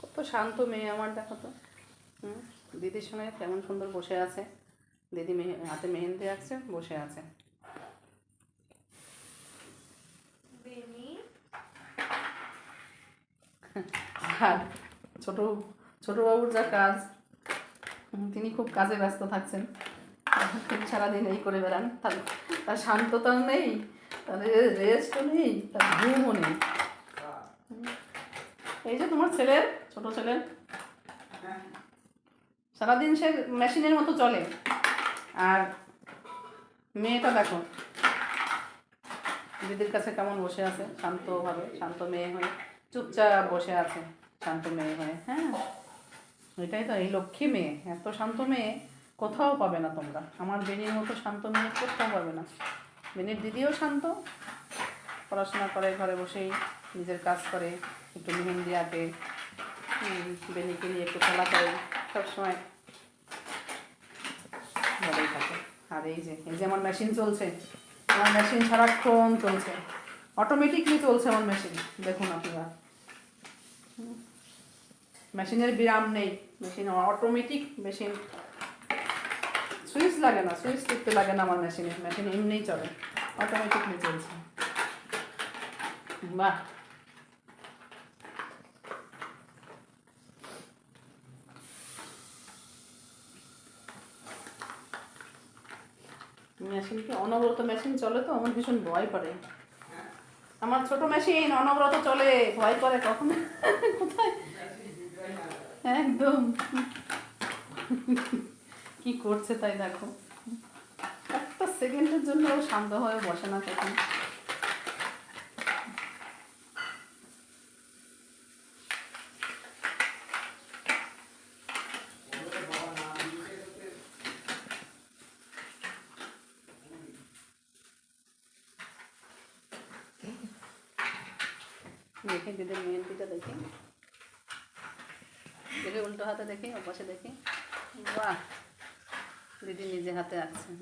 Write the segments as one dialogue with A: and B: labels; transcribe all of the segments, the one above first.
A: কত শান্ত মেয়ে আমার দেখো তো। দিদির সঙ্গে কেমন সুন্দর বসে আছে। দিদি মেহে হাতে মেহেন্দি আঁকছে বসে আছে। আর ছোট ছোটবাবুর যা কাজ তিনি খুব কাজে ব্যস্ত থাকছেন। সারাদিন এই করে বেড়ান। তার তার শান্ততাও নেই তার রেস্টও নেই, তার ঘুমও নেই। এই যে তোমার ছেলের ছোট ছেলের সারাদিন সে মেশিনের মতো চলে। আর মেয়েটা দেখো, দিদির কাছে কেমন বসে আছে? শান্তভাবে শান্ত মেয়ে হয়ে, চুপচাপ বসে আছে, শান্ত মেয়ে হয়ে হ্যাঁ? এটাই তো, এই লক্ষ্মী মেয়ে, এত শান্ত মেয়ে। কোথাও পাবে না তোমরা। আমার বেনির মতো শান্ত মেয়ে কোথাও পাবে না। বেনির দিদিও শান্ত, পড়াশোনা করে, ঘরে বসেই নিজের কাজ করে, একটু মেহেন্দি আঁকে বেনিকে নিয়ে একটু খেলা করে, সবসময় ভালোই থাকে। আর এই যে এই যে আমার মেশিন চলছে। আমার মেশিন সারাক্ষণ চলছে। অটোমেটিকলি চলছে আমার মেশিন দেখুন আপনারা। মেশিনের বিরাম নেই। মেশিন অটোমেটিক মেশিন সুইচ লাগে না সুইচ টিপতে লাগে না আমার মেশিনে মেশিন এমনিই চলে। অটোমেটিকলি চলছে। বাহ। মেশিনকে অনবরত মেশিন চলে তো, আমার ভীষণ ভয় করে। আমার ছোট মেশিন অনবরত চলে, ভয় করে কখন? কোথায়? একদম। কি করছে তাই দেখো। একটা সেকেন্ডের জন্য ও শান্ত হয়ে বসে না তখন। দেখি দিদির মেহেন্দিটা দেখি। দেখে উল্টো হাতে দেখি, ওপাশে দেখি। বাহ! দিদি নিজে হাতে আঁকছে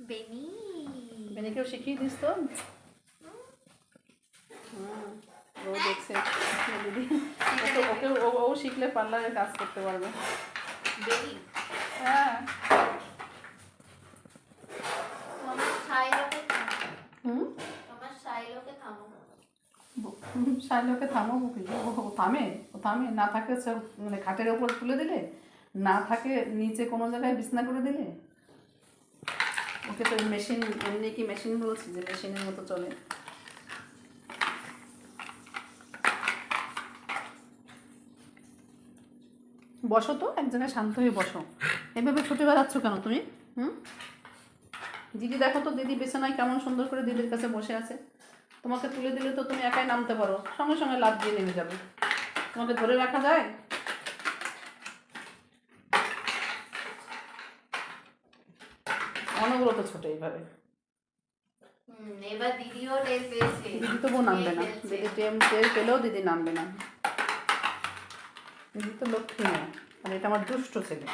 B: বেনি।
A: বেনিকেও শিখিয়ে দিস তো। ও দেখছে। দিদি। ওকে ও- শিখলে পার্লারে কাজ করতে পারবে।
B: বেনি।
A: হ্যাঁ। শাইলোকে থামো। ও থামে? ও থামে? না থাকে মানে খাটের ওপর তুলে দিলে? না থাকে নিচে কোনো জায়গায় বিছনা করে দিলে? ওকে তো মেশিন, এমনি কি মেশিন বলছি যে মেশিনের মতো চলে? বসো তো, এক জায়গায় শান্ত হয়ে বসো। এভাবে ছুটে বেড়াচ্ছ কেন তুমি? হুম? দিদি, দেখো তো দিদি বিছানায় কেমন সুন্দর করে দিদির কাছে বসে আছে। তোমাকে তুলে দিলে তো তুমি একাই নামতে পারো। সঙ্গে সঙ্গে লাভ দিয়ে নেমে যাবে। তোমাকে ধরে রাখা যায়? অনবরত ছোট এইভাবে।
B: এবার দিদিও টের পেয়েছে।
A: দিদি তবু নামবে না। দিদি টেম টের পেলেও দিদি নামবে না। দিদি তো লক্ষ্মী না আর এটা আমার দুষ্ট ছেলে।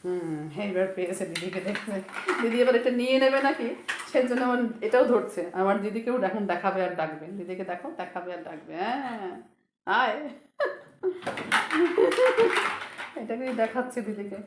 A: হুম এইবার পেয়েছে দিদিকে দেখছে দিদি এবার এটা নিয়ে নেবে নাকি? সেই জন্য আমার এটাও ধরছে। আমার দিদিকেও এখন দেখাবে আর ডাকবে। দিদিকে দেখো দেখাবে আর ডাকবে। হ্যাঁ আয়। এটাকেই দেখাচ্ছে দিদিকে।